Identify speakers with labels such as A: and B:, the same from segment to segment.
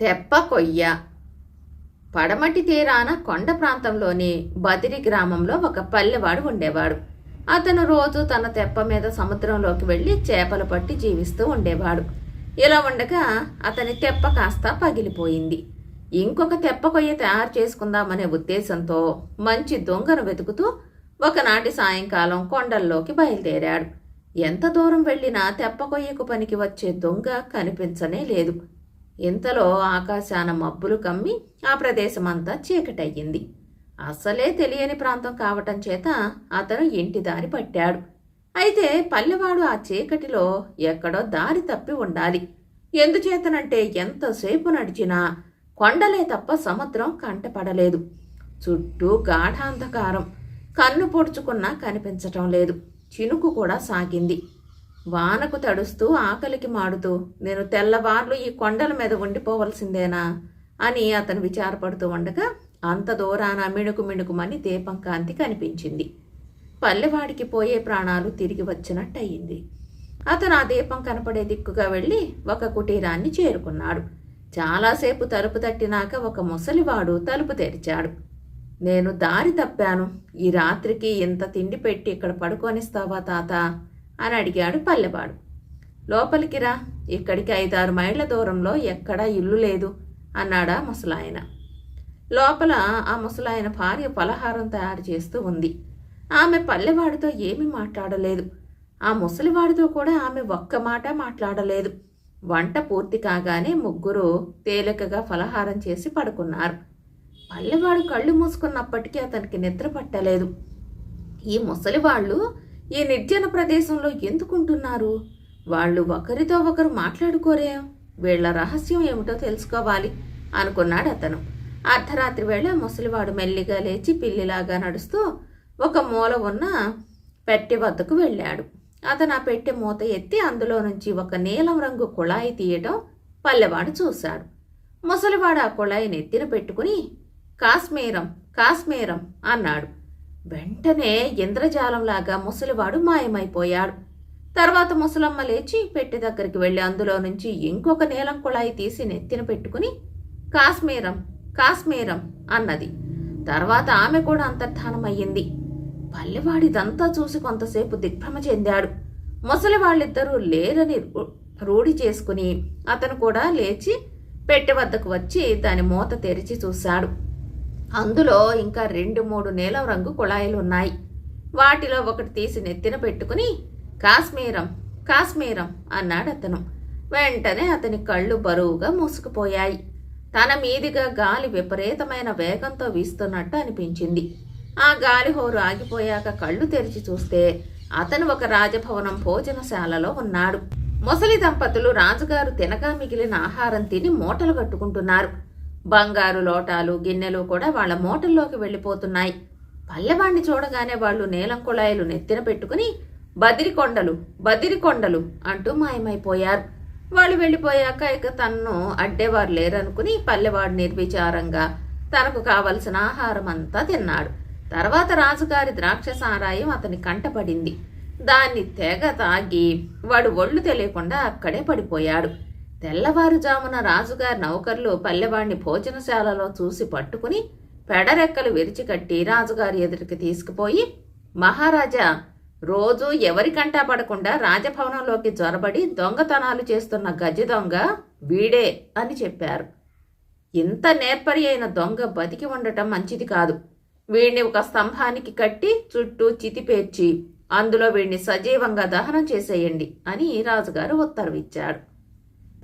A: తెప్ప కొయ్య పడమటి తీరాన కొండ ప్రాంతంలోని బదిరి గ్రామంలో ఒక పల్లెవాడు ఉండేవాడు. అతను రోజు తన తెప్ప మీద సముద్రంలోకి వెళ్ళి చేపలు పట్టి జీవిస్తూ ఉండేవాడు. ఇలా ఉండగా అతని తెప్ప కాస్త పగిలిపోయింది. ఇంకొక తెప్ప కొయ్య తయారు చేసుకుందామనే ఉద్దేశంతో మంచి దొంగను వెతుకుతూ ఒకనాటి సాయంకాలం కొండల్లోకి బయలుదేరాడు. ఎంత దూరం వెళ్ళినా తెప్ప కొయ్యకు పనికి వచ్చే దొంగ కనిపించనే లేదు. ఇంతలో ఆకాశాన మబ్బులు కమ్మి ఆ ప్రదేశమంతా చీకటయ్యింది. అసలే తెలియని ప్రాంతం కావటం చేత అతను ఇంటి దారి పట్టాడు. అయితే పల్లెవాడు ఆ చీకటిలో ఎక్కడో దారి తప్పి ఉండాలి. ఎందుచేతనంటే ఎంతసేపు నడిచినా కొండలే తప్ప సముద్రం కంటపడలేదు. చుట్టూ గాఢాంధకారం. కన్ను పొడుచుకున్నా కనిపించటం లేదు. చినుకు కూడా సాగింది. వానకు తడుస్తూ ఆకలికి మాడుతూ నేను తెల్లవార్లు ఈ కొండల మీద ఉండిపోవలసిందేనా? అని అతను విచారపడుతూ ఉండగా అంత దూరాన మిణుకు మిణుకుమని దీపం కాంతి కనిపించింది. పల్లెవాడికి పోయే ప్రాణాలు తిరిగి వచ్చినట్టయింది. అతను ఆ దీపం కనపడే దిక్కుగా వెళ్ళి ఒక కుటీరాన్ని చేరుకున్నాడు. చాలాసేపు తలుపు తట్టినాక ఒక ముసలివాడు తలుపు తెరిచాడు. నేను దారి తప్పాను. ఈ రాత్రికి ఇంత తిండి పెట్టి ఇక్కడ పడుకొనిస్తావా తాత? అని అడిగాడు పల్లెవాడు. లోపలికి రా ఇక్కడికి ఐదారు మైళ్ళ దూరంలో ఎక్కడా ఇల్లు లేదు అన్నాడా ముసలాయన. లోపల ఆ ముసలాయన భార్య పలహారం తయారు చేస్తూ ఉంది. ఆమె పల్లెవాడితో ఏమీ మాట్లాడలేదు. ఆ ముసలివాడితో కూడా ఆమె ఒక్క మాట మాట్లాడలేదు. వంట పూర్తి కాగానే ముగ్గురు తేలికగా ఫలహారం చేసి పడుకున్నారు. పల్లెవాడు కళ్ళు మూసుకున్నప్పటికీ అతనికి నిద్ర పట్టలేదు. ఈ ముసలివాళ్ళు ఈ నిర్జన ప్రదేశంలో ఎందుకుంటున్నారు? వాళ్ళు ఒకరితో ఒకరు మాట్లాడుకోరే. వీళ్ళ రహస్యం ఏమిటో తెలుసుకోవాలి అనుకున్నాడు అతను. అర్ధరాత్రి వేళ ముసలివాడు మెల్లిగా లేచి పిల్లిలాగా నడుస్తూ ఒక మూల ఉన్న పెట్టె వద్దకు వెళ్ళాడు. అతను ఆ పెట్టె మూత ఎత్తి అందులో నుంచి ఒక నీలం రంగు కుళాయి తీయటం పల్లెవాడు చూశాడు. ముసలివాడు ఆ కుళాయిని ఎత్తిన పెట్టుకుని కాశ్మీరం కాశ్మీరం అన్నాడు. వెంటనే ఇంద్రజాలంలాగా ముసలివాడు మాయమైపోయాడు. తర్వాత ముసలమ్మ లేచి పెట్టె దగ్గరికి వెళ్ళి అందులో నుంచి ఇంకొక నీలం కుళాయి తీసి నెత్తిన పెట్టుకుని కాశ్మీరం కాశ్మీరం అన్నది. తర్వాత ఆమె కూడా అంతర్ధానమయ్యింది. పల్లెవాడిదంతా చూసి కొంతసేపు దిగ్భ్రమ చెందాడు. ముసలి వాళ్ళిద్దరూ లేరని రూ- రూఢి చేసుకుని అతను కూడా లేచి పెట్టె వద్దకు వచ్చి దాని మూత తెరిచి చూశాడు. అందులో ఇంకా రెండు మూడు నీలం రంగు కుళాయిలు ఉన్నాయి. వాటిలో ఒకటి తీసి నెత్తిన పెట్టుకుని కాశ్మీరం కాశ్మీరం అన్నాడు అతను. వెంటనే అతని కళ్ళు బరువుగా మూసుకుపోయాయి. తన మీదిగా గాలి విపరీతమైన వేగంతో వీస్తున్నట్టు అనిపించింది. ఆ గాలి హోరు ఆగిపోయాక కళ్ళు తెరిచి చూస్తే అతను ఒక రాజభవనం భోజనశాలలో ఉన్నాడు. ముసలి దంపతులు రాజుగారు తినగా మిగిలిన ఆహారం తిని మూటలు కట్టుకుంటున్నారు. బంగారు లోటాలు గిన్నెలు కూడా వాళ్ళ మూటల్లోకి వెళ్ళిపోతున్నాయి. పల్లెవాణ్ణి చూడగానే వాళ్ళు నీలం కుళాయిలు నెత్తిన పెట్టుకుని బదిరి కొండలు బదిరి కొండలు అంటూ మాయమైపోయారు. వాళ్ళు వెళ్ళిపోయాక ఇక తన్ను అడ్డేవారు లేరనుకుని పల్లెవాడు నిర్విచారంగా తనకు కావలసిన ఆహారం అంతా తిన్నాడు. తర్వాత రాజుగారి ద్రాక్ష సారాయం అతని కంటపడింది. దాన్ని తెగ తాగి వాడు ఒళ్ళు తెలియకుండా అక్కడే పడిపోయాడు. తెల్లవారుజామున రాజుగారి నౌకర్లు పల్లెవాడిని భోజనశాలలో చూసి పట్టుకుని పెడరెక్కలు విరిచికట్టి రాజుగారి ఎదుటికి తీసుకుపోయి మహారాజా రోజూ ఎవరికంటా పడకుండా రాజభవనంలోకి జ్వరబడి దొంగతనాలు చేస్తున్న గజ దొంగ వీడే అని చెప్పారు. ఇంత నేర్పరి అయిన దొంగ బతికి ఉండటం మంచిది కాదు. వీడిని ఒక స్తంభానికి కట్టి చుట్టూ చితిపేర్చి అందులో వీడిని సజీవంగా దహనం చేసేయండి అని రాజుగారు ఉత్తర్విచ్చాడు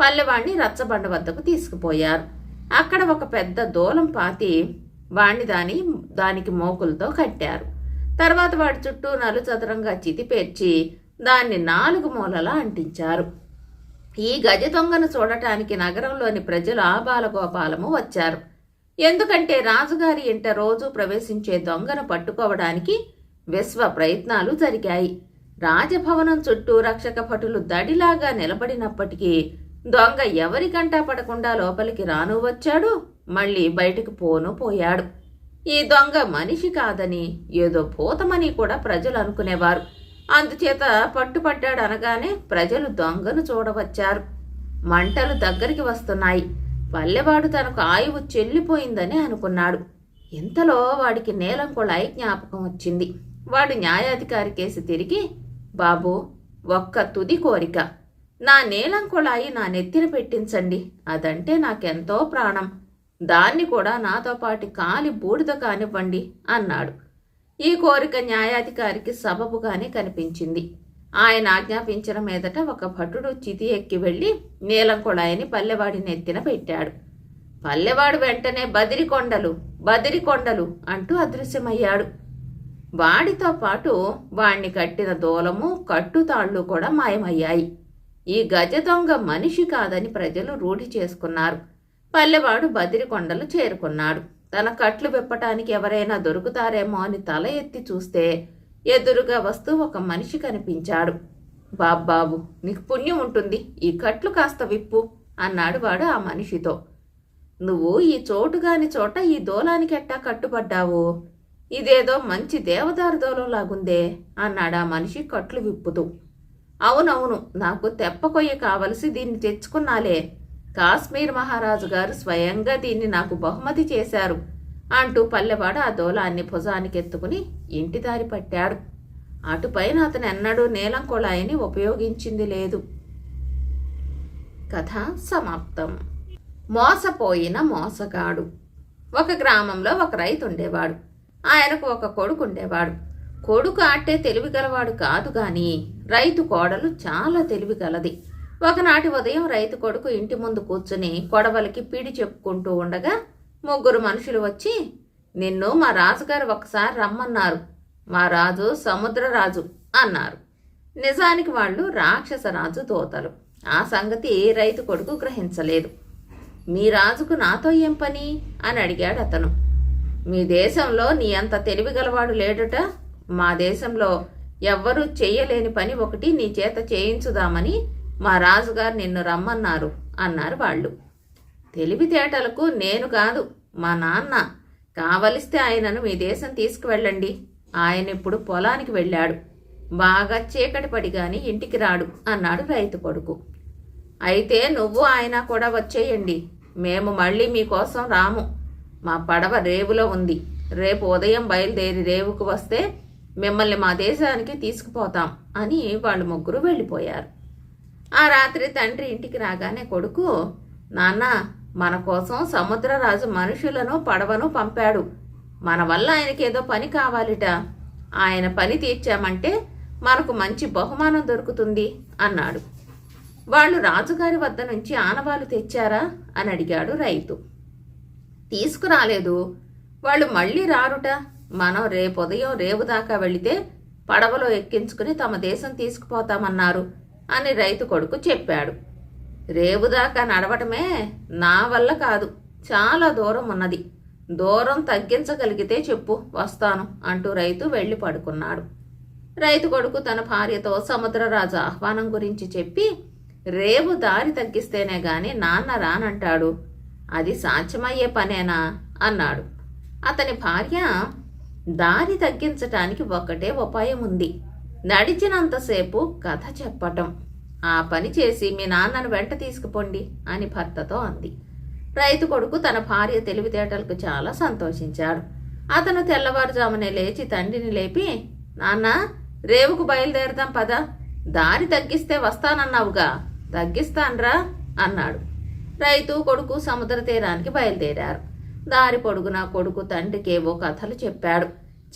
A: పల్లెవాణ్ణి రచ్చబండ వద్దకు తీసుకుపోయారు. అక్కడ ఒక పెద్ద దూలం పాతి వాణ్ణి దాని దానికి మోకులతో కట్టారు. తర్వాత వాడి చుట్టూ నలుచదరంగా చితిపేర్చి దాన్ని నాలుగు మూలలా అంటించారు. ఈ గజ దొంగను చూడటానికి నగరంలోని ప్రజలు ఆబాలగోపాలము వచ్చారు. ఎందుకంటే రాజుగారి ఇంట రోజు ప్రవేశించే దొంగను పట్టుకోవడానికి విశ్వ ప్రయత్నాలు జరిగాయి. రాజభవనం చుట్టూ రక్షక భటులు దడిలాగా నిలబడినప్పటికీ దొంగ ఎవరికంటా పడకుండా లోపలికి రాను వచ్చాడు మళ్ళీ బయటకు పోను పోయాడు. ఈ దొంగ మనిషి కాదని ఏదో భూతమని కూడా ప్రజలు అనుకునేవారు. అందుచేత పట్టుపడ్డాడు అనగానే ప్రజలు దొంగను చూడవచ్చారు. మంటలు దగ్గరికి వస్తున్నాయి. పల్లెవాడు తనకు ఆయువు చెల్లిపోయిందని అనుకున్నాడు. ఇంతలో వాడికి నేలం కుళాయి జ్ఞాపకం వచ్చింది. వాడు న్యాయాధికారి కేసు తిరిగి బాబు ఒక్క తుది కోరిక. నా నీలం కుళాయి నా నెత్తిన పెట్టించండి. అదంటే నాకెంతో ప్రాణం. దాన్ని కూడా నాతో పాటి కాలి బూడిద కానివ్వండి అన్నాడు. ఈ కోరిక న్యాయాధికారికి సబబుగానే కనిపించింది. ఆయన ఆజ్ఞాపించిన మీదట ఒక భటుడు చితి ఎక్కి వెళ్ళి నీలం కుళాయిని పల్లెవాడి నెత్తిన పెట్టాడు. పల్లెవాడు వెంటనే బదిరికొండలు బదిరికొండలు అంటూ అదృశ్యమయ్యాడు. వాడితో పాటు వాణ్ణి కట్టిన దూలము కట్టుతాళ్ళు కూడా మాయమయ్యాయి. ఈ గజ దొంగ మనిషి కాదని ప్రజలు రూఢి చేసుకున్నారు. పల్లెవాడు బదిరికొండలు చేరుకున్నాడు. తన కట్లు విప్పటానికి ఎవరైనా దొరుకుతారేమో అని తల ఎత్తి చూస్తే ఎదురుగా వస్తూ ఒక మనిషి కనిపించాడు. బాబ్బాబు నీకు పుణ్యం ఉంటుంది. ఈ కట్లు కాస్త విప్పు అన్నాడు వాడు ఆ మనిషితో. నువ్వు ఈ చోటుగాని చోట ఈ దోలానికి ఎట్టా కట్టుపడ్డావు ఇదేదో మంచి దేవదారు దోలంలాగుందే అన్నాడు ఆ మనిషి కట్లు విప్పుతూ. అవునవును నాకు తెప్పకొయ్య కావలసి దీన్ని తెచ్చుకున్నాలే. కాశ్మీర్ మహారాజు గారు స్వయంగా దీన్ని నాకు బహుమతి చేశారు అంటూ పల్లెవాడు ఆ దోలాన్ని భుజానికి ఎత్తుకుని ఇంటి దారి పట్టాడు. అటుపైన అతను ఎన్నడూ నీలం కుళాయిని ఉపయోగించింది లేదు. కథ సమాప్తం. మోసపోయిన మోసగాడు. ఒక గ్రామంలో ఒక రైతు ఉండేవాడు ఆయనకు ఒక కొడుకు ఉండేవాడు కొడుకు ఆటే తెలివి గలవాడు కాదు గాని రైతు కోడలు చాలా తెలివి గలది ఒకనాటి ఉదయం రైతు కొడుకు ఇంటి ముందు కూర్చుని కొడవలికి పీడి చెప్పుకుంటూ ఉండగా ముగ్గురు మనుషులు వచ్చి నిన్ను మా రాజుగారు ఒకసారి రమ్మన్నారు. మా రాజు సముద్రరాజు అన్నారు. నిజానికి వాళ్ళు రాక్షసరాజు దోతలు. ఆ సంగతి రైతు కొడుకు గ్రహించలేదు. మీ రాజుకు నాతో ఏం పని? అని అడిగాడు అతను మీ దేశంలో నీ అంత తెలివి గలవాడు లేడుట మా దేశంలో ఎవ్వరూ చెయ్యలేని పని ఒకటి నీ చేత చేయించుదామని మా రాజుగారు నిన్ను రమ్మన్నారు అన్నారు వాళ్ళు. తెలివితేటలకు నేను కాదు మా నాన్న. కావలిస్తే ఆయనను మీ దేశం తీసుకువెళ్ళండి. ఆయన ఇప్పుడు పొలానికి వెళ్ళాడు. బాగా చీకటి పడి గాని ఇంటికి రాడు అన్నాడు రైతు కొడుకు. అయితే నువ్వు ఆయన కూడా వచ్చేయండి. మేము మళ్ళీ మీకోసం రాము. మా పడవ రేవులో ఉంది. రేపు ఉదయం బయలుదేరి రేవుకు వస్తే మిమ్మల్ని మా దేశానికి తీసుకుపోతాం అని వాళ్ళు ముగ్గురు వెళ్ళిపోయారు. ఆ రాత్రి తండ్రి ఇంటికి రాగానే కొడుకు నాన్న మన కోసం సముద్రరాజు మనుషులను పడవను పంపాడు. మన వల్ల ఆయనకి ఏదో పని కావాలిట. ఆయన పని తీర్చామంటే మనకు మంచి బహుమానం దొరుకుతుంది అన్నాడు. వాళ్ళు రాజుగారి వద్ద నుంచి ఆనవాలు తెచ్చారా? అని అడిగాడు రైతు. తీసుకురాలేదు. వాళ్ళు మళ్ళీ రారుట. మనం రేపు ఉదయం రేవు దాకా వెళితే పడవలో ఎక్కించుకుని తమ దేశం తీసుకుపోతామన్నారు అని రైతు కొడుకు చెప్పాడు. రేవు దాకా నడవటమే నా వల్ల కాదు. చాలా దూరం ఉన్నది. దూరం తగ్గించగలిగితే చెప్పు వస్తాను అంటూ రైతు వెళ్ళి పడుకున్నాడు. రైతు కొడుకు తన భార్యతో సముద్రరాజు ఆహ్వానం గురించి చెప్పి రేవు దారి తగ్గిస్తేనే గాని నాన్న రానంటాడు. అది సాధ్యమయ్యే పనేనా? అన్నాడు. అతని భార్య దారి తగ్గించటానికి ఒకటే ఉపాయం ఉంది నడిచినంతసేపు కథ చెప్పటం. ఆ పని చేసి మీ నాన్నను వెంట తీసుకుపోండి అని భర్తతో అంది. రైతు కొడుకు తన భార్య తెలివితేటలకు చాలా సంతోషించాడు. అతను తెల్లవారుజామునే లేచి తండ్రిని లేపి నాన్న రేవుకు బయలుదేరదాం పద. దారి తగ్గిస్తే వస్తానన్నావుగా. తగ్గిస్తాన్రా అన్నాడు. రైతు కొడుకు సముద్ర తీరానికి బయలుదేరారు. దారి పొడుగున కొడుకు తండ్రికేవో కథలు చెప్పాడు.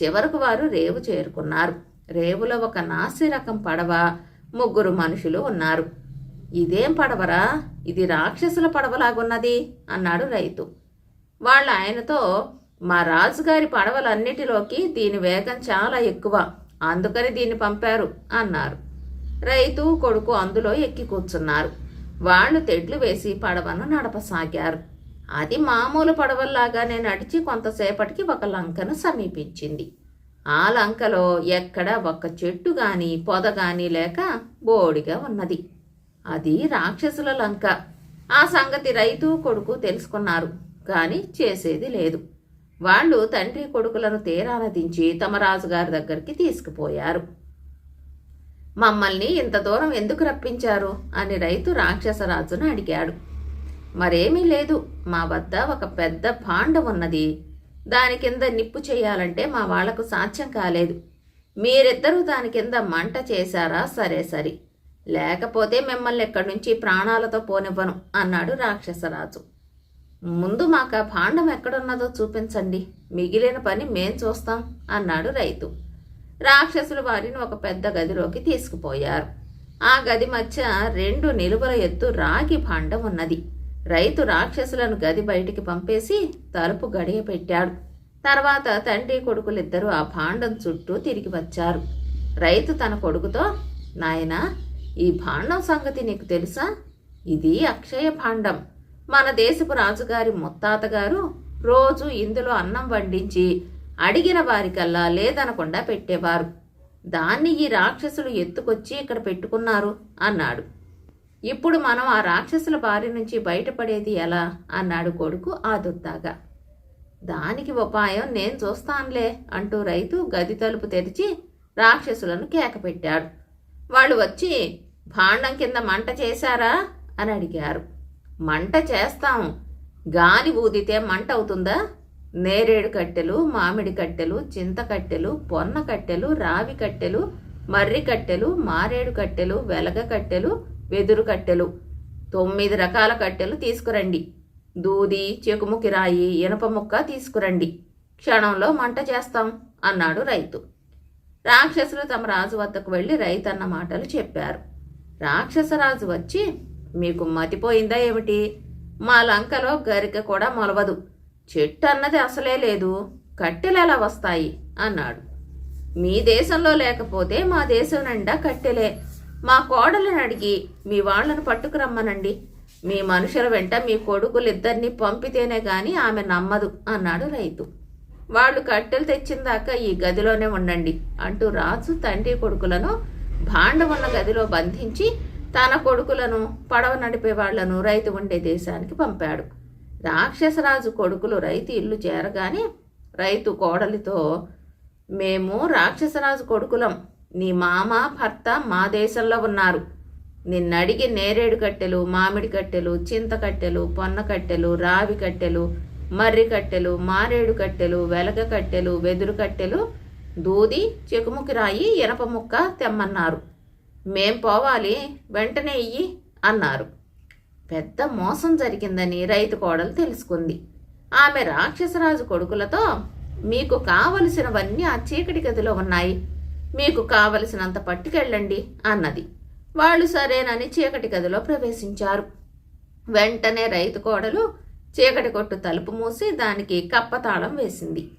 A: చివరకు వారు రేవు చేరుకున్నారు. రేవులో ఒక నాసి రకం పడవ ముగ్గురు మనుషులు ఉన్నారు. ఇదేం పడవరా? ఇది రాక్షసుల పడవలాగున్నది అన్నాడు రైతు. వాళ్ళ ఆయనతో మా రాజుగారి పడవలన్నిటిలోకి దీని వేగం చాలా ఎక్కువ. అందుకని దీన్ని పంపారు అన్నారు. రైతు కొడుకు అందులో ఎక్కి కూర్చున్నారు. వాళ్ళు తెడ్లు వేసి పడవను నడపసాగారు. అది మామూలు పడవల్లాగానే నడిచి కొంతసేపటికి ఒక లంకను సమీపించింది. ఆ లంకలో ఎక్కడ ఒక్క చెట్టు గాని పొద గాని లేక బోడిగా ఉన్నది. అది రాక్షసుల లంక. ఆ సంగతి రైతు కొడుకు తెలుసుకున్నారు కానీ చేసేది లేదు. వాళ్ళు తండ్రి కొడుకులను తీరానదించి తమ రాజుగారి దగ్గరికి తీసుకుపోయారు. మమ్మల్ని ఇంత దూరం ఎందుకు రప్పించారు? అని రైతు రాక్షసరాజును అడిగాడు. మరేమీ లేదు. మా వద్ద ఒక పెద్ద భాండ ఉన్నది. దాని కింద నిప్పు చేయాలంటే మా వాళ్ళకు సాధ్యం కాలేదు. మీరిద్దరూ దాని కింద మంట చేశారా? సరే సరి. లేకపోతే మిమ్మల్ని ఎక్కడి నుంచి ప్రాణాలతో పోనివ్వను అన్నాడు రాక్షసరాజు. ముందు మాకు ఆ భాండం ఎక్కడున్నదో చూపించండి. మిగిలిన పని మేం చూస్తాం అన్నాడు రైతు. రాక్షసులు వారిని ఒక పెద్ద గదిలోకి తీసుకుపోయారు. ఆ గది మధ్య రెండు నిలువల ఎత్తు రాగి భాండం ఉన్నది. రైతు రాక్షసులను గది బయటికి పంపేసి తలుపు గడియ పెట్టాడు. తర్వాత తండ్రి కొడుకులిద్దరూ ఆ భాండం చుట్టూ తిరిగి వచ్చారు. రైతు తన కొడుకుతో నాయనా ఈ భాండం సంగతి నీకు తెలుసా? ఇది అక్షయ భాండం. మన దేశపు రాజుగారి ముత్తాతగారు రోజు ఇందులో అన్నం వండించి అడిగిన వారికల్లా లేదనకుండా పెట్టేవారు. దాన్ని ఈ రాక్షసులు ఎత్తుకొచ్చి ఇక్కడ పెట్టుకున్నారు అన్నాడు. ఇప్పుడు మనం ఆ రాక్షసుల బారి నుంచి బయటపడేది ఎలా? అన్నాడు కొడుకు ఆదుర్దాగా. దానికి ఉపాయం నేను చూస్తానులే అంటూ రైతు గది తలుపు తెరిచి రాక్షసులను కేకపెట్టాడు. వాళ్ళు వచ్చి భాండం కింద మంట చేశారా? అని అడిగారు. మంట చేస్తాం. గాలి ఊదితే మంట అవుతుందా? నేరేడు కట్టెలు మామిడి కట్టెలు చింత కట్టెలు పొన్న కట్టెలు రావి కట్టెలు మర్రి కట్టెలు మారేడు కట్టెలు వెలగ కట్టెలు వెదురు కట్టెలు తొమ్మిది రకాల కట్టెలు తీసుకురండి. దూది చెకుముకి రాయి ఇనప ముక్క తీసుకురండి. క్షణంలో మంట చేస్తాం అన్నాడు రైతు. రాక్షసులు తమ రాజు వద్దకు వెళ్ళి రైతు అన్న మాటలు చెప్పారు. రాక్షసరాజు వచ్చి మీకు మతిపోయిందా ఏమిటి? మా లంకలో గరిక కూడా మొలవదు. చెట్టు అన్నది అసలే లేదు. కట్టెలు ఎలా వస్తాయి? అన్నాడు. మీ దేశంలో లేకపోతే మా దేశం నిండా కట్టెలే. మా కోడలను అడిగి మీ వాళ్ళను పట్టుకురమ్మనండి. మీ మనుషుల వెంట మీ కొడుకులిద్దరినీ పంపితేనే గాని ఆమె నమ్మదు అన్నాడు రైతు. వాళ్ళు కట్టెలు తెచ్చిందాక ఈ గదిలోనే ఉండండి అంటూ రాజు తండ్రి కొడుకులను భాండం ఉన్న గదిలో బంధించి తన కొడుకులను పడవ నడిపే వాళ్ళను రైతు ఉండే దేశానికి పంపాడు. రాక్షసరాజు కొడుకులు రైతు ఇల్లు చేరగానే రైతు కోడలితో మేము రాక్షసరాజు కొడుకులం నీ మామ భర్త మా దేశంలో ఉన్నారు. నిన్నడిగి నేరేడు కట్టెలు మామిడి కట్టెలు చింత కట్టెలు పొన్న కట్టెలు రావి కట్టెలు మర్రి కట్టెలు మారేడు కట్టెలు వెలగ కట్టెలు వెదురు కట్టెలు దూది చెకుముకి రాయి ఇనప ముక్క తెమ్మన్నారు. మేం పోవాలి వెంటనే ఇయ్యి అన్నారు. పెద్ద మోసం జరిగిందని రైతు కోడలు తెలుసుకుంది. ఆమె రాక్షసరాజు కొడుకులతో మీకు కావలసినవన్నీ ఆ చీకటి గదిలో ఉన్నాయి. మీకు కావలసినంత పట్టుకెళ్ళండి అన్నది. వాళ్ళు సరేనని చీకటి గదిలో ప్రవేశించారు. వెంటనే రైతు కోడలు చీకటి కొట్టు తలుపు మూసి దానికి కప్పతాళం వేసింది.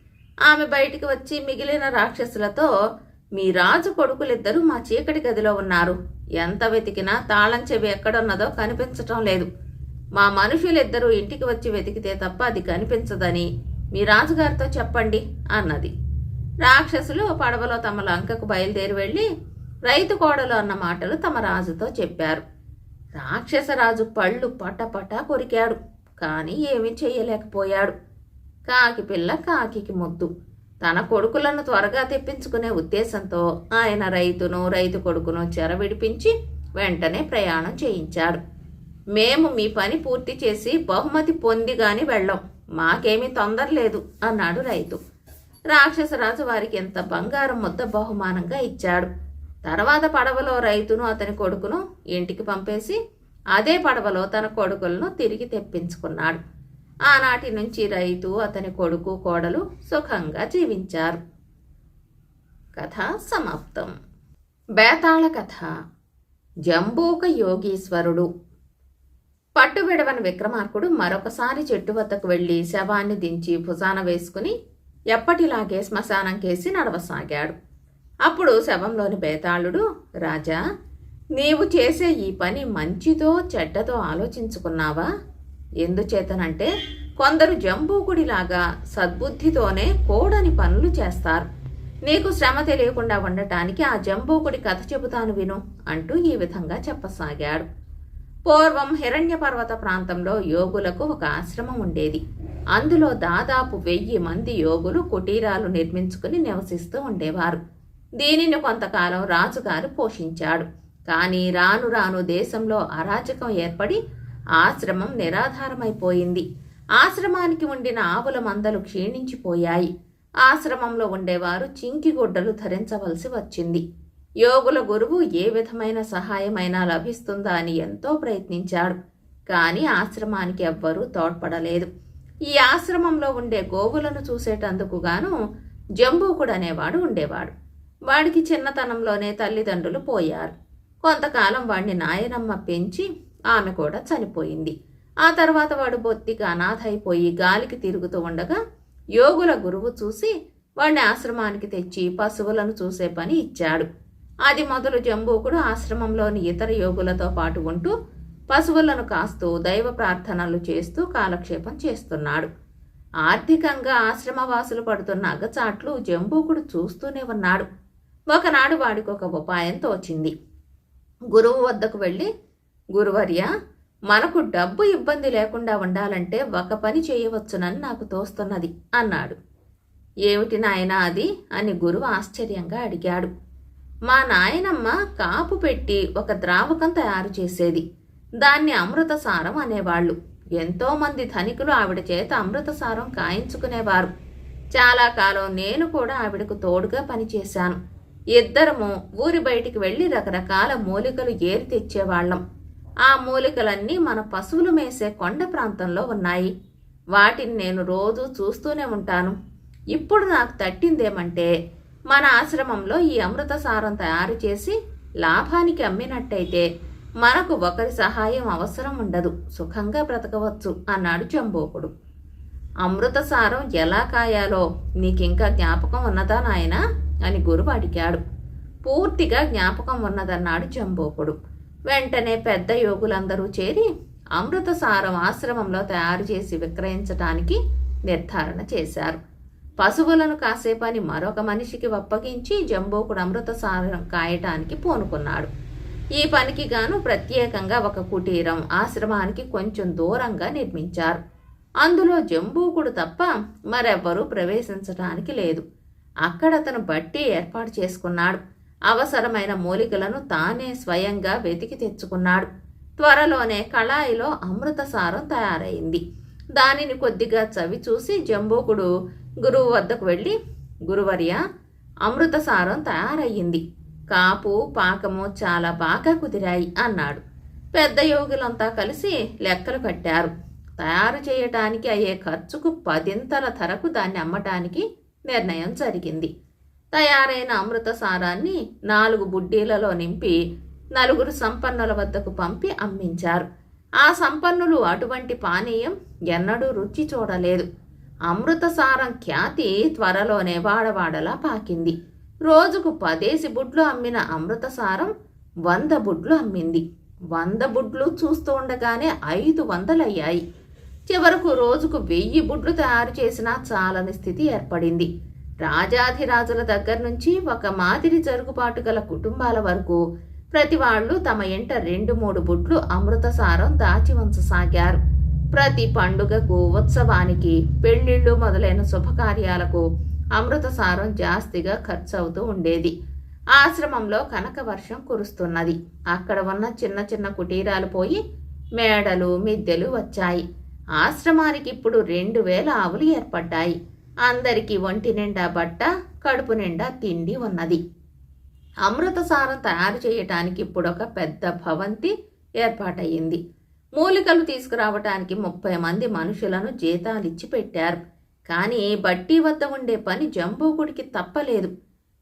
A: ఆమె బయటికి వచ్చి మిగిలిన రాక్షసులతో మీ రాజు కొడుకులిద్దరూ మా చీకటి గదిలో ఉన్నారు. ఎంత వెతికినా తాళం చెవి ఎక్కడున్నదో కనిపించటం లేదు. మా మనుషులిద్దరూ ఇంటికి వచ్చి వెతికితే తప్ప అది కనిపించదని మీ రాజుగారితో చెప్పండి అన్నది. రాక్షసులు పడవలో తమ లంకకు బయలుదేరి వెళ్ళి రైతు కోడలు అన్న మాటలు తమ రాజుతో చెప్పారు. రాక్షసరాజు పళ్ళు పటపట కొరికాడు. కానీ ఏమీ చేయలేకపోయాడు కాకి పిల్ల కాకికి ముద్దు. తన కొడుకులను త్వరగా తెప్పించుకునే ఉద్దేశంతో ఆయన రైతును రైతు కొడుకును చెర విడిపించి వెంటనే ప్రయాణం చేయించాడు. మేము మీ పని పూర్తి చేసి బహుమతి పొంది గాని వెళ్ళం. మాకేమీ తొందర లేదు అన్నాడు రైతు. రాక్షసరాజు వారికి ఎంత బంగారం ముద్ద బహుమానంగా ఇచ్చాడు. తర్వాత పడవలో రైతును అతని కొడుకును ఇంటికి పంపేసి అదే పడవలో తన కొడుకులను తిరిగి తెప్పించుకున్నాడు. ఆనాటి నుంచి రైతు అతని కొడుకు కోడలు సుఖంగా జీవించారు. కథ సమాప్తం. బేతాళ కథ. జంబూక యోగీశ్వరుడు. పట్టు విడవని విక్రమార్కుడు మరొకసారి చెట్టు వద్దకు వెళ్ళి శవాన్ని దించి భుజాన వేసుకుని ఎప్పటిలాగే శ్మశానం కేసి నడవసాగాడు. అప్పుడు శవంలోని బేతాళుడు రాజా నీవు చేసే ఈ పని మంచితో చెడ్డతో ఆలోచించుకున్నావా? ఎందుచేతనంటే కొందరు జంబూకుడిలాగా సద్బుద్ధితోనే కోడని పనులు చేస్తారు. నీకు శ్రమ తెలియకుండా ఉండటానికి ఆ జంబూకుడి కథ చెబుతాను విను అంటూ ఈ విధంగా చెప్పసాగాడు. పూర్వం హిరణ్య పర్వత ప్రాంతంలో యోగులకు ఒక ఆశ్రమం ఉండేది. అందులో దాదాపు వెయ్యి మంది యోగులు కుటీరాలు నిర్మించుకుని నివసిస్తూ ఉండేవారు. దీనిని కొంతకాలం రాజుగారు పోషించాడు. కానీ రాను రాను దేశంలో అరాచకం ఏర్పడి ఆశ్రమం నిరాధారమైపోయింది. ఆశ్రమానికి ఉండిన ఆవుల మందలు క్షీణించిపోయాయి. ఆశ్రమంలో ఉండేవారు చింకి గుడ్డలు ధరించవలసి వచ్చింది. యోగుల గురువు ఏ విధమైన సహాయమైనా లభిస్తుందా అని ఎంతో ప్రయత్నించాడు. కానీ ఆశ్రమానికి ఎవ్వరూ తోడ్పడలేదు. ఈ ఆశ్రమంలో ఉండే గోవులను చూసేటందుకు గాను జంబూకుడు అనేవాడు ఉండేవాడు. వాడికి చిన్నతనంలోనే తల్లిదండ్రులు పోయారు. కొంతకాలం వాడిని నాయనమ్మ పెంచి ఆమె కూడా చనిపోయింది. ఆ తర్వాత వాడు బొత్తిగా అనాథైపోయి గాలికి తిరుగుతూ ఉండగా యోగుల గురువు చూసి వాడిని ఆశ్రమానికి తెచ్చి పశువులను చూసే పని ఇచ్చాడు. అది మొదలు జంబూకుడు ఆశ్రమంలోని ఇతర యోగులతో పాటు ఉంటూ పశువులను కాస్తూ దైవ ప్రార్థనలు చేస్తూ కాలక్షేపం చేస్తున్నాడు. ఆర్థికంగా ఆశ్రమవాసులు పడుతున్న అగచాట్లు జంబూకుడు చూస్తూనే ఉన్నాడు. ఒకనాడు వాడికి ఒక ఉపాయం తోచింది. గురువు వద్దకు వెళ్ళి గురువర్య మనకు డబ్బు ఇబ్బంది లేకుండా ఉండాలంటే ఒక పని చేయవచ్చునని నాకు తోస్తున్నది అన్నాడు. ఏమిటి నాయనా అది? అని గురువు ఆశ్చర్యంగా అడిగాడు. మా నాయనమ్మ కాపు పెట్టి ఒక ద్రావకం తయారు చేసేది. దాన్ని అమృతసారం అనేవాళ్ళు. ఎంతోమంది ధనికులు ఆవిడ చేత అమృతసారం కాయించుకునేవారు. చాలా కాలం నేను కూడా ఆవిడకు తోడుగా పనిచేశాను. ఇద్దరము ఊరి బయటికి వెళ్ళి రకరకాల మూలికలు ఏరి తెచ్చేవాళ్ళం. ఆ మూలికలన్నీ మన పశువులు మేసే కొండ ప్రాంతంలో ఉన్నాయి. వాటిని నేను రోజు చూస్తూనే ఉంటాను. ఇప్పుడు నాకు తట్టిందేమంటే మన ఆశ్రమంలో ఈ అమృతసారం తయారు చేసి లాభానికి అమ్మినట్టయితే మనకు ఒకరి సహాయం అవసరం ఉండదు సుఖంగా బ్రతకవచ్చు అన్నాడు జంబోకుడు అమృతసారం ఎలా కాయాలో నీకింకా జ్ఞాపకం ఉన్నదా నాయనా? అని గురువు అడిగాడు. పూర్తిగా జ్ఞాపకం ఉన్నదన్నాడు జంబోకుడు వెంటనే పెద్ద యోగులందరూ చేరి అమృతసారం ఆశ్రమంలో తయారు చేసి విక్రయించటానికి నిర్ధారణ చేశారు. పశువులను కాసేపని మరొక మనిషికి అప్పగించి జంబోకుడు అమృతసారం కాయటానికి పూనుకున్నాడు. ఈ పనికి గాను ప్రత్యేకంగా ఒక కుటీరం ఆశ్రమానికి కొంచెం దూరంగా నిర్మించారు. అందులో జంబూకుడు తప్ప మరెవ్వరూ ప్రవేశించటానికి లేదు. అక్కడ అతను బట్టి ఏర్పాటు చేసుకున్నాడు. అవసరమైన మూలికలను తానే స్వయంగా వెతికి తెచ్చుకున్నాడు. త్వరలోనే కళాయిలో అమృతసారం తయారైంది. దానిని కొద్దిగా చవి చూసి జంబూకుడు గురువు వద్దకు వెళ్ళి గురువర్య అమృతసారం తయారయ్యింది కాపు పాకము చాలా బాగా కుదిరాయి అన్నాడు. పెద్ద యోగులంతా కలిసి లెక్కలు కట్టారు. తయారు చేయటానికి అయ్యే ఖర్చుకు పదింతల ధరకు దాన్ని అమ్మటానికి నిర్ణయం జరిగింది. తయారైన అమృత సారాన్ని నాలుగు బుడ్డీలలో నింపి నలుగురు సంపన్నుల వద్దకు పంపి అమ్మించారు. ఆ సంపన్నులు అటువంటి పానీయం ఎన్నడూ రుచి చూడలేదు. అమృతసారం ఖ్యాతి త్వరలోనే వాడవాడలా పాకింది. రోజుకు పదేసి బుడ్లు అమ్మిన అమృతసారం వంద బుడ్లు అమ్మింది. వంద బుడ్లు చూస్తూ ఉండగానే ఐదు వందలయ్యాయి. చివరకు రోజుకు వెయ్యి బుడ్లు తయారు చేసినా చాలని స్థితి ఏర్పడింది. రాజాధిరాజుల దగ్గర నుంచి ఒక మాదిరి జరుగుబాటు గల కుటుంబాల వరకు ప్రతి వాళ్ళు తమ ఇంట రెండు మూడు బుడ్లు అమృతసారం దాచి ఉంచసాగారు. ప్రతి పండుగకు ఉత్సవానికి పెళ్ళిళ్ళు మొదలైన శుభకార్యాలకు అమృతసారం జాస్తిగా ఖర్చు అవుతూ ఉండేది. ఆశ్రమంలో కనక వర్షం కురుస్తున్నది. అక్కడ ఉన్న చిన్న చిన్న కుటీరాలు పోయి మేడలు మిద్దెలు వచ్చాయి. ఆశ్రమానికి ఇప్పుడు రెండు వేల ఆవులు ఏర్పడ్డాయి. అందరికీ ఒంటి నిండా బట్ట కడుపు నిండా తిండి ఉన్నది. అమృతసారం తయారు చేయటానికి ఇప్పుడు ఒక పెద్ద భవంతి ఏర్పాటయ్యింది. మూలికలు తీసుకురావటానికి ముప్పై మంది మనుషులను జీతాలిచ్చి పెట్టారు. కానీ బట్టి వద్ద ఉండే పని జంబూకుడికి తప్పలేదు.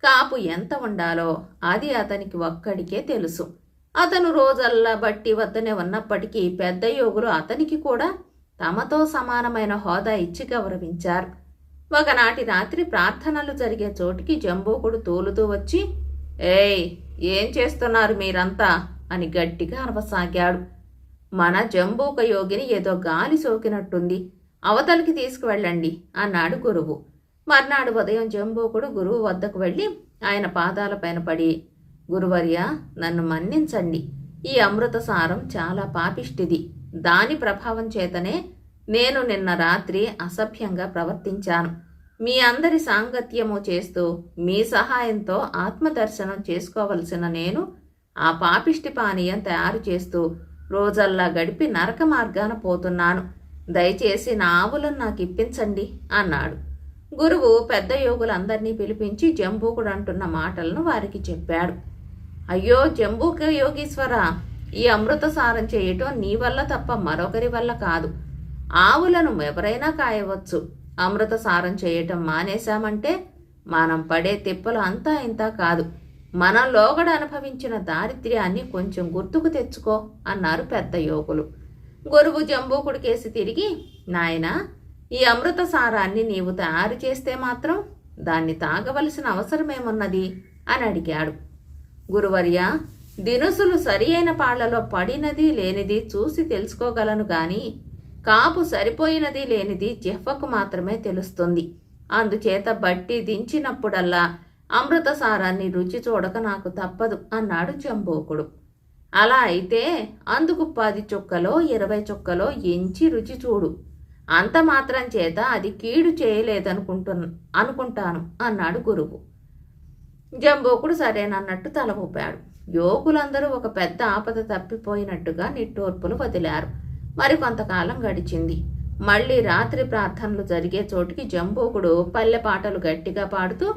A: కాపు ఎంత ఉండాలో అది అతనికి ఒక్కడికే తెలుసు. అతను రోజల్లా బట్టి వద్దనే ఉన్నప్పటికీ పెద్ద యోగులు అతనికి కూడా తమతో సమానమైన హోదా ఇచ్చి గౌరవించారు. ఒకనాటి రాత్రి ప్రార్థనలు జరిగే చోటికి జంబూకుడు తోలుతూ వచ్చి ఏయ్ ఏం చేస్తున్నారు మీరంతా? అని గట్టిగా అరవసాగాడు. మన జంబూక యోగిని ఏదో గాలి సోకినట్టుంది. అవతలికి తీసుకువెళ్ళండి అన్నాడు గురువు. మర్నాడు ఉదయం జంబూకుడు గురువు వద్దకు వెళ్ళి ఆయన పాదాలపైన పడి గురువర్య నన్ను మన్నించండి. ఈ అమృత సారం చాలా పాపిష్టిది. దాని ప్రభావం చేతనే నేను నిన్న రాత్రి అసభ్యంగా ప్రవర్తించాను. మీ అందరి సాంగత్యము చేస్తూ మీ సహాయంతో ఆత్మదర్శనం చేసుకోవలసిన నేను ఆ పాపిష్టి పానీయం తయారు చేస్తూ రోజల్లా గడిపి నరక మార్గాన పోతున్నాను. దయచేసి నా ఆవులను నాకు ఇప్పించండి అన్నాడు. గురువు పెద్ద యోగులందరినీ పిలిపించి జంబూకుడు అంటున్న మాటలను వారికి చెప్పాడు. అయ్యో జంబూక యోగీశ్వర ఈ అమృత సారం చేయటం నీ వల్ల తప్ప మరొకరి వల్ల కాదు. ఆవులను ఎవరైనా కాయవచ్చు. అమృత సారం చేయటం మానేశామంటే మనం పడే తిప్పలు అంతా ఇంత కాదు. మనం లోగడ అనుభవించిన దారిద్ర్యాన్ని కొంచెం గుర్తుకు తెచ్చుకో అన్నారు పెద్ద యోగులు. గురువు జంబూకుడు కేసి తిరిగి నాయనా ఈ అమృత సారాన్ని నీవు తయారు చేస్తే మాత్రం దాన్ని తాగవలసిన అవసరమేమున్నది? అని అడిగాడు. గురువర్య దినుసులు సరి అయిన పాళ్ళలో పడినది లేనిది చూసి తెలుసుకోగలను గాని కాపు సరిపోయినది లేనిది జిహ్వకు మాత్రమే తెలుస్తుంది. అందుచేత బట్టి దించినప్పుడల్లా అమృత సారాన్ని రుచి చూడక నాకు తప్పదు అన్నాడు జంబోకుడు. అలా అయితే అందుకు పది చుక్కలో ఇరవై చుక్కలో ఎంచి రుచి చూడు. అంత మాత్రం చేత అది కీడు చేయలేదనుకుంటు అనుకుంటాను అన్నాడు గురువు. జంబోకుడు సరేనన్నట్టు తల ఊపాడు. యోగులందరూ ఒక పెద్ద ఆపద తప్పిపోయినట్టుగా నిట్టూర్పులు వదిలారు. మరి కొంతకాలం గడిచింది. మళ్ళీ రాత్రి ప్రార్థనలు జరిగే చోటికి జంబోకుడు పల్లె పాటలు గట్టిగా పాడుతూ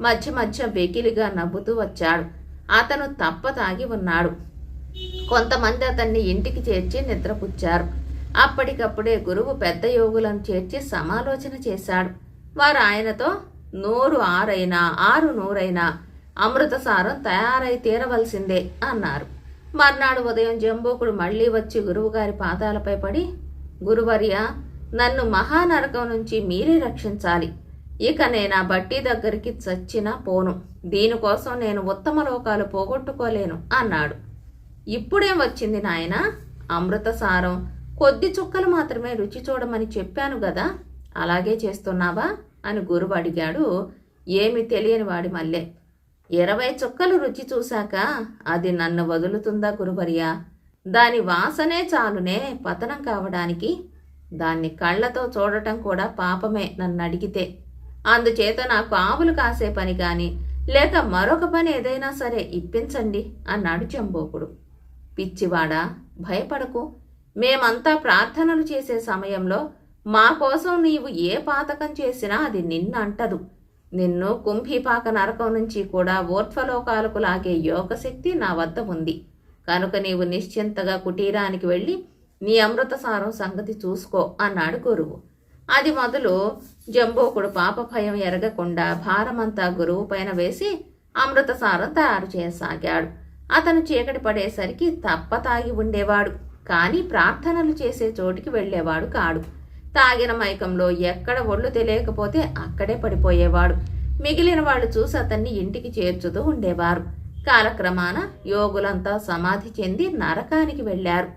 A: మధ్య మధ్య వెకిలిగా నవ్వుతూ వచ్చాడు. అతను తప్ప తాగి ఉన్నాడు. కొంతమంది అతన్ని ఇంటికి చేర్చి నిద్రపుచ్చారు. అప్పటికప్పుడే గురువు పెద్ద యోగులను చేర్చి సమాలోచన చేశాడు. వారు ఆయనతో నూరు ఆరైనా ఆరు నూరైనా అమృతసారం తయారై తీరవలసిందే అన్నారు. మర్నాడు ఉదయం జంబూకుడు మళ్ళీ వచ్చి గురువుగారి పాదాలపై పడి గురువర్య నన్ను మహానరకం నుంచి మీరే రక్షించాలి. ఇక నేను బట్టి దగ్గరికి చచ్చినా పోను. దీనికోసం నేను ఉత్తమ లోకాలు పోగొట్టుకోలేను అన్నాడు. ఇప్పుడేం వచ్చింది నాయన? అమృతసారం కొద్ది చుక్కలు మాత్రమే రుచి చూడమని చెప్పాను కదా అలాగే చేస్తున్నావా? అని గురువు అడిగాడు. ఏమి తెలియని వాడి మల్లె. ఇరవై చుక్కలు రుచి చూశాక అది నన్ను వదులుతుందా గురువర్యా? దాని వాసనే చాలునే పతనం కావడానికి. దాన్ని కళ్ళతో చూడటం కూడా పాపమే నన్ను అడిగితే. అందుచేత నాకు ఆవులు కాసే పని కానీ లేక మరొక పని ఏదైనా సరే ఇప్పించండి అన్నాడు చెంబోకుడు. పిచ్చివాడా భయపడకు. మేమంతా ప్రార్థనలు చేసే సమయంలో మా కోసం నీవు ఏ పాతకం చేసినా అది నిన్ను అంటదు నిన్ను కుంభీపాక నరకం నుంచి కూడా ఊర్ధ్వలోకాలకు లాగే యోగశక్తి నా వద్ద ఉంది. కనుక నీవు నిశ్చింతగా కుటీరానికి వెళ్ళి నీ అమృతసారం సంగతి చూసుకో అన్నాడు గురువు. అది మొదలు జంబోకుడు పాప భయం ఎరగకుండా భారమంతా గురువు పైన వేసి అమృతసారం తయారు చేయసాగాడు. అతను చీకటి పడేసరికి తప్ప తాగి ఉండేవాడు. కానీ ప్రార్థనలు చేసే చోటికి వెళ్ళేవాడు కాడు. తాగిన మైకంలో ఎక్కడ ఒళ్ళు తెలియకపోతే అక్కడే పడిపోయేవాడు. మిగిలిన వాళ్ళు చూసి అతన్ని ఇంటికి చేర్చుతూ ఉండేవారు. కాలక్రమాన యోగులంతా సమాధి చెంది నరకానికి వెళ్ళారు.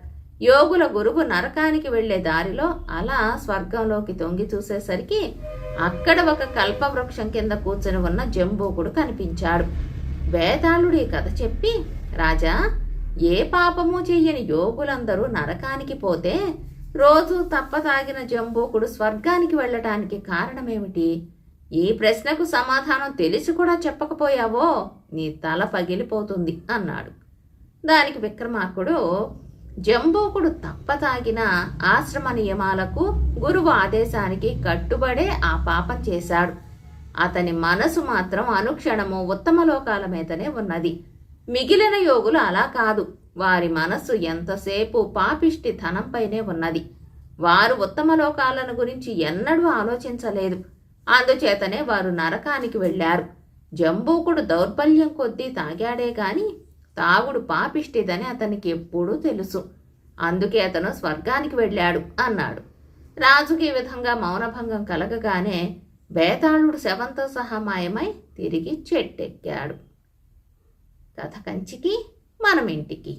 A: యోగుల గురువు నరకానికి వెళ్ళే దారిలో అలా స్వర్గంలోకి తొంగి చూసేసరికి అక్కడ ఒక కల్పవృక్షం కింద కూర్చుని ఉన్న జంబూకుడు కనిపించాడు. వేదాళుడి కథ చెప్పి రాజా ఏ పాపము చెయ్యని యోగులందరూ నరకానికి పోతే రోజు తప్పతాగిన జంబూకుడు స్వర్గానికి వెళ్ళటానికి కారణమేమిటి? ఈ ప్రశ్నకు సమాధానం తెలిసి కూడా చెప్పకపోయావో? నీ తల పగిలిపోతుంది అన్నాడు. దానికి విక్రమార్కుడు జంబూకుడు తప్పతాగిన ఆశ్రమ నియమాలకు గురువు ఆదేశానికి కట్టుబడే ఆ పాపం చేశాడు. అతని మనసు మాత్రం అనుక్షణము ఉత్తమ లోకాల మీదనే ఉన్నది. మిగిలిన యోగులు అలా కాదు. వారి మనస్సు ఎంతసేపు పాపిష్టి ధనంపైనే ఉన్నది. వారు ఉత్తమ లోకాలను గురించి ఎన్నడూ ఆలోచించలేదు. అందుచేతనే వారు నరకానికి వెళ్ళారు. జంబూకుడు దౌర్బల్యం కొద్దీ తాగాడే గాని తాగుడు పాపిష్టిదని అతనికి ఎప్పుడూ తెలుసు. అందుకే అతను స్వర్గానికి వెళ్ళాడు అన్నాడు. రాజుకి ఈ విధంగా మౌనభంగం కలగగానే బేతాళుడు శవంతో సహా మాయమై తిరిగి చెట్టెక్కాడు. కథ కంచికి మనం ఇంటికి